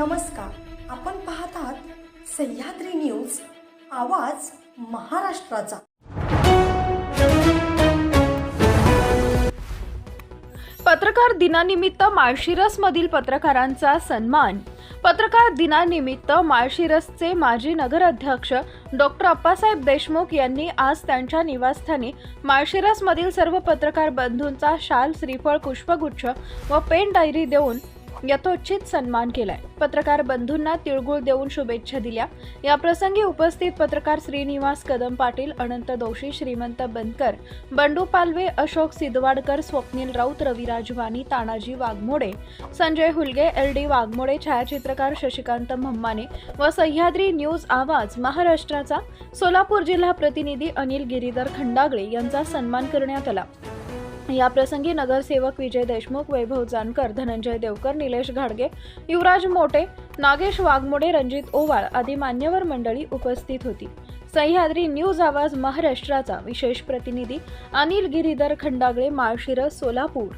नमस्कार. आपण पाहत आहात सह्याद्री न्यूज आवाज महाराष्ट्राचा. पत्रकार दिनानिमित्त माळशिरसमधील पत्रकारांचा सन्मान. पत्रकार दिनानिमित्त माळशिरसचे माजी नगराध्यक्ष डॉक्टर अप्पासाहेब देशमुख यांनी आज त्यांच्या निवासस्थानी माळशिरसमधील सर्व पत्रकार बंधूंचा शाल श्रीफळ पुष्पगुच्छ व पेन डायरी देऊन यथोचित सन्मान केलाय. पत्रकार बंधूंना तिळगुळ देऊन शुभेच्छा दिल्या. या प्रसंगी उपस्थित पत्रकार श्रीनिवास कदम पाटील अनंत दोषी श्रीमंत बनकर बंडू पालवे अशोक सिद्धवाडकर स्वप्नील राऊत रविराज वाणी तानाजी वाघमोडे संजय हुलगे एल डी वाघमोडे छायाचित्रकार शशिकांत म्हम्माने व सह्याद्री न्यूज आवाज महाराष्ट्राचा सोलापूर जिल्हा प्रतिनिधी अनिल गिरीधर खंडागळे यांचा सन्मान करण्यात आला. याप्रसंगी नगरसेवक विजय देशमुख वैभव जानकर धनंजय देवकर निलेश घाडगे युवराज मोटे नागेश वाघमोडे रणजित ओवाळ आदी मान्यवर मंडळी उपस्थित होती. सह्याद्री न्यूज आवाज महाराष्ट्राचा विशेष प्रतिनिधी अनिल गिरीधर खंडागळे माळशिरस सोलापूर.